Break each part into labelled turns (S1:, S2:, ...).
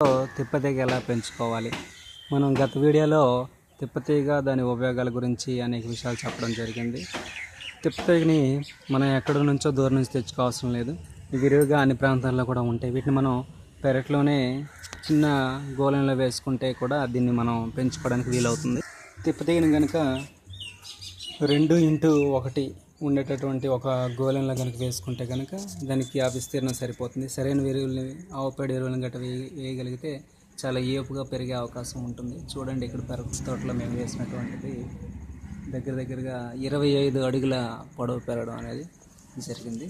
S1: తిప్పతీగ ఎలా పెంచుకోవాలి? మనం గత వీడియోలో తిప్పతీగ దాని ఉపయోగాల గురించి అనేక విషయాలు చెప్పడం జరిగింది. తిప్పతీగని మనం ఎక్కడి నుంచో దూరం నుంచి తెచ్చుకోవాల్సిన లేదు. విరివిగా అన్ని ప్రాంతాల్లో కూడా ఉంటాయి. వీటిని మనం పెరట్లోనే చిన్న గోళంలో వేసుకుంటే కూడా దీన్ని మనం పెంచుకోవడానికి వీలవుతుంది. తిప్పతీగని కనుక రెండు ఇంటూ ఒకటి ఉండేటటువంటి ఒక గోళంలో కనుక వేసుకుంటే కనుక దానికి ఆ విస్తీర్ణం సరిపోతుంది. సరైన ఎరువులని ఆవుపేడ ఎరువులను గట్ట వేయగలిగితే చాలా ఏపుగా పెరిగే అవకాశం ఉంటుంది. చూడండి ఇక్కడ పెరగ తోటలో మేము వేసినటువంటిది. దగ్గర దగ్గరగా ఇరవై ఐదు అడుగుల పొడవు పెరగడం అనేది జరిగింది.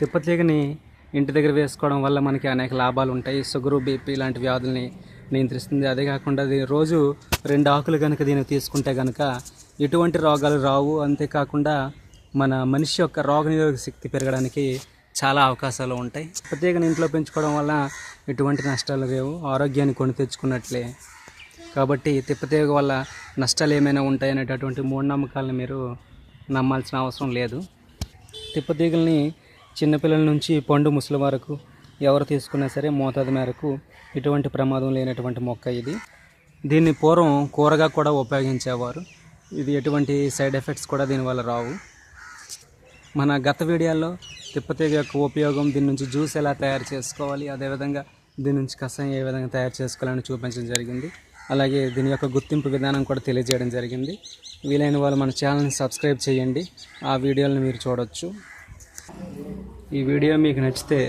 S1: తిప్పతీగని ఇంటి దగ్గర వేసుకోవడం వల్ల మనకి అనేక లాభాలు ఉంటాయి. షుగరు బీపీ లాంటి వ్యాధుల్ని నియంత్రిస్తుంది. అదే కాకుండా అది రోజు రెండు ఆకులు కనుక దీన్ని తీసుకుంటే కనుక ఎటువంటి రోగాలు రావు. అంతేకాకుండా మన మనిషి యొక్క రోగనిరోధక శక్తి పెరగడానికి చాలా అవకాశాలు ఉంటాయి. ప్రత్యేకంగా ఇంట్లో పెంచుకోవడం వల్ల ఎటువంటి నష్టాలు లేవు. ఆరోగ్యాన్ని కొని తెచ్చుకున్నట్లే. కాబట్టి తిప్పతీగ వల్ల నష్టాలు ఏమైనా ఉంటాయి అనేటటువంటి మూఢనమ్మకాలను మీరు నమ్మాల్సిన అవసరం లేదు. తిప్పతీగల్ని చిన్నపిల్లల నుంచి పండు ముసలి వరకు ఎవరు తీసుకున్నా సరే మోతాదు మేరకు ఎటువంటి ప్రమాదం లేనటువంటి మొక్క ఇది. దీన్ని పూర్వం కూరగా కూడా ఉపయోగించేవారు. ఇది ఎటువంటి సైడ్ ఎఫెక్ట్స్ కూడా దీనివల్ల రావు. మన గత వీడియోలో తిప్పతీగ యొక్క ఉపయోగం దీని నుంచి జ్యూస్ ఎలా తయారు చేసుకోవాలి అదేవిధంగా దీని నుంచి కషాయం ఏ విధంగా తయారు చేసుకోవాలని చూపించడం జరిగింది. అలాగే దీని యొక్క గుర్తింపు విధానం కూడా తెలియజేయడం జరిగింది. వీలైన వాళ్ళు మన ఛానల్ని సబ్స్క్రైబ్ చేయండి. ఆ వీడియోలను మీరు చూడవచ్చు ఈ వీడియో మీకు నచ్చితే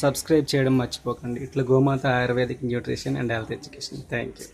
S1: సబ్స్క్రైబ్ చేయడం మర్చిపోకండి. ఇట్లా Gomatha ayurvedic nutrition and health education. Thank you